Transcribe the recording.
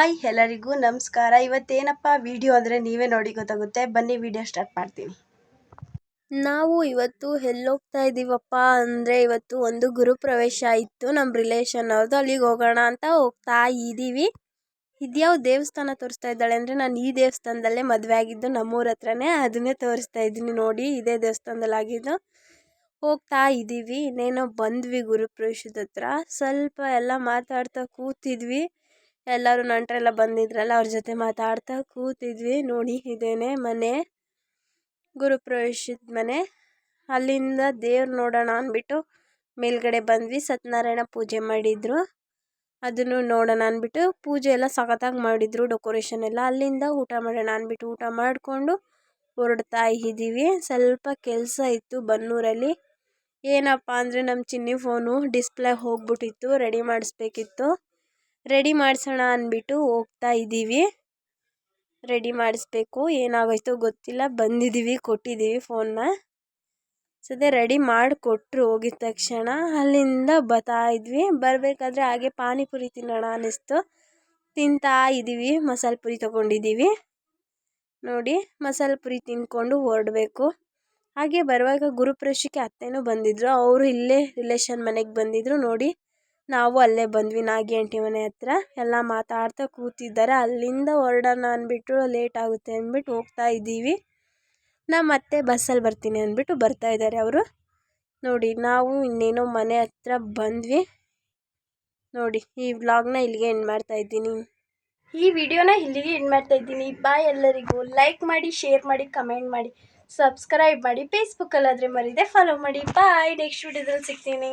Hi ಎಲ್ಲರಿಗೂ ನಮಸ್ಕಾರ. ಇವತ್ತೇನಪ್ಪ video ಅಂದರೆ ನೀವೇ ನೋಡಿ ಗೊತ್ತಾಗುತ್ತೆ. ಬನ್ನಿ ವಿಡಿಯೋ ಸ್ಟಾರ್ಟ್ ಮಾಡ್ತೀನಿ. ನಾವು ಇವತ್ತು ಎಲ್ಲೋಗ್ತಾ ಇದ್ದೀವಪ್ಪ ಅಂದರೆ ಇವತ್ತು ಒಂದು ಗುರುಪ್ರವೇಶ ಇತ್ತು. ನಮ್ಮ ರಿಲೇಷನ್ ಅವ್ರದ್ದು ಅಲ್ಲಿಗೆ ಹೋಗೋಣ ಅಂತ ಹೋಗ್ತಾ ಇದ್ದೀವಿ ಇದ್ಯಾವ ದೇವಸ್ಥಾನ ತೋರಿಸ್ತಾ ಇದ್ದಾಳೆ ಅಂದರೆ ನಾನು ಈ ದೇವಸ್ಥಾನದಲ್ಲೇ ಮದುವೆ ಆಗಿದ್ದು ನಮ್ಮೂರ ಹತ್ರನೇ. ಅದನ್ನೇ ತೋರಿಸ್ತಾ ಇದ್ದೀನಿ ನೋಡಿ. ಇದೇ ದೇವಸ್ಥಾನದಲ್ಲಿ ಆಗಿದ್ದು ಹೋಗ್ತಾ ಇದ್ದೀವಿ ಇನ್ನೇನೋ ಬಂದ್ವಿ ಗುರುಪ್ರವೇಶದ ಹತ್ರ. ಸ್ವಲ್ಪ ಎಲ್ಲ ಮಾತಾಡ್ತಾ ಕೂತಿದ್ವಿ. ಎಲ್ಲರೂ ನೆಂಟರೆಲ್ಲ ಬಂದಿದ್ರಲ್ಲ, ಅವ್ರ ಜೊತೆ ಮಾತಾಡ್ತಾ ಕೂತಿದ್ವಿ. ನೋಡಿ, ಇದೇನೆ ಮನೆ. ಗುರುಪ್ರವೇಶದ ಮನೆ. ಅಲ್ಲಿಂದ ದೇವ್ರು ನೋಡೋಣ ಅಂದ್ಬಿಟ್ಟು ಮೇಲ್ಗಡೆ ಬಂದ್ವಿ. ಸತ್ಯನಾರಾಯಣ ಪೂಜೆ ಮಾಡಿದ್ರು. ಅದನ್ನು ನೋಡೋಣ ಅಂದ್ಬಿಟ್ಟು ಪೂಜೆ ಎಲ್ಲ ಸಖತ್ತಾಗಿ ಮಾಡಿದ್ರು, ಡೆಕೋರೇಷನ್ ಎಲ್ಲ. ಅಲ್ಲಿಂದ ಊಟ ಮಾಡೋಣ ಅಂದ್ಬಿಟ್ಟು ಊಟ ಮಾಡಿಕೊಂಡು ಹೊರಡ್ತಾ ಇದ್ದೀವಿ. ಸ್ವಲ್ಪ ಕೆಲಸ ಇತ್ತು ಬನ್ನೂರಲ್ಲಿ. ಏನಪ್ಪ ಅಂದರೆ ನಮ್ಮ ಚಿನ್ನಿ ಫೋನು ಡಿಸ್ಪ್ಲೇ ಹೋಗ್ಬಿಟ್ಟಿತ್ತು, ರೆಡಿ ಮಾಡಿಸ್ಬೇಕಿತ್ತು. ರೆಡಿ ಮಾಡಿಸೋಣ ಅಂದ್ಬಿಟ್ಟು ಹೋಗ್ತಾ ಇದ್ದೀವಿ. ರೆಡಿ ಮಾಡಿಸ್ಬೇಕು. ಏನಾಗೋಯ್ತೋ ಗೊತ್ತಿಲ್ಲ. ಬಂದಿದ್ದೀವಿ, ಕೊಟ್ಟಿದ್ದೀವಿ ಫೋನ್ನ ಸದ್ಯ ರೆಡಿ ಮಾಡಿಕೊಟ್ರು ಹೋಗಿದ ತಕ್ಷಣ. ಅಲ್ಲಿಂದ ಬರ್ತಾ ಇದ್ವಿ. ಬರಬೇಕಾದ್ರೆ ಹಾಗೆ ಪಾನಿಪುರಿ ತಿನ್ನೋಣ ಅನ್ನಿಸ್ತು. ತಿಂತಾ ಇದ್ದೀವಿ. ಮಸಾಲೆ ಪುರಿ ತೊಗೊಂಡಿದ್ದೀವಿ. ನೋಡಿ, ಮಸಾಲೆ ಪುರಿ ತಿಂದ್ಕೊಂಡು ಹೊರಡಬೇಕು. ಹಾಗೆ ಬರುವಾಗ ಗುರುಪ್ರವೇಶಕ್ಕೆ ಅತ್ತೆನೂ ಬಂದಿದ್ದರು ಅವರು ಇಲ್ಲೇ ರಿಲೇಷನ್ ಮನೆಗೆ ಬಂದಿದ್ದರು ನೋಡಿ ನಾವು ಅಲ್ಲೇ ಬಂದ್ವಿ ನಾಗಿ ಆಂಟಿ ಮನೆ ಹತ್ರ. ಎಲ್ಲ ಮಾತಾಡ್ತಾ ಕೂತಿದ್ದಾರೆ. ಅಲ್ಲಿಂದ ಹೊರಡೋಣ ಅಂದ್ಬಿಟ್ಟು ಲೇಟ್ ಆಗುತ್ತೆ ಅಂದ್ಬಿಟ್ಟು ಹೋಗ್ತಾ ಇದ್ದೀವಿ. ನಾ ಮತ್ತೆ ಬಸ್ಸಲ್ಲಿ ಬರ್ತೀನಿ ಅಂದ್ಬಿಟ್ಟು ಬರ್ತಾ ಇದ್ದಾರೆ ಅವರು. ನೋಡಿ, ನಾವು ಇನ್ನೇನೋ ಮನೆ ಹತ್ರ ಬಂದ್ವಿ. ನೋಡಿ, ಈ ವ್ಲಾಗ್ನ ಇಲ್ಲಿಗೆ ಎಂಡ್ ಮಾಡ್ತಾ ಇದ್ದೀನಿ. ಈ ವಿಡಿಯೋನ ಇಲ್ಲಿಗೆ ಎಂಡ್ ಮಾಡ್ತಾ ಇದ್ದೀನಿ. ಬಾಯ್ ಎಲ್ಲರಿಗೂ. ಲೈಕ್ ಮಾಡಿ ಶೇರ್ ಮಾಡಿ ಕಮೆಂಟ್ ಮಾಡಿ ಸಬ್ಸ್ಕ್ರೈಬ್ ಮಾಡಿ ಫೇಸ್ಬುಕ್ಕಲ್ಲಾದರೆ ಮರಿದೆ. ಫಾಲೋ ಮಾಡಿ. ಬಾಯ್ ನೆಕ್ಸ್ಟ್ ವಿಡಿಯೋದಲ್ಲಿ ಸಿಗ್ತೀನಿ.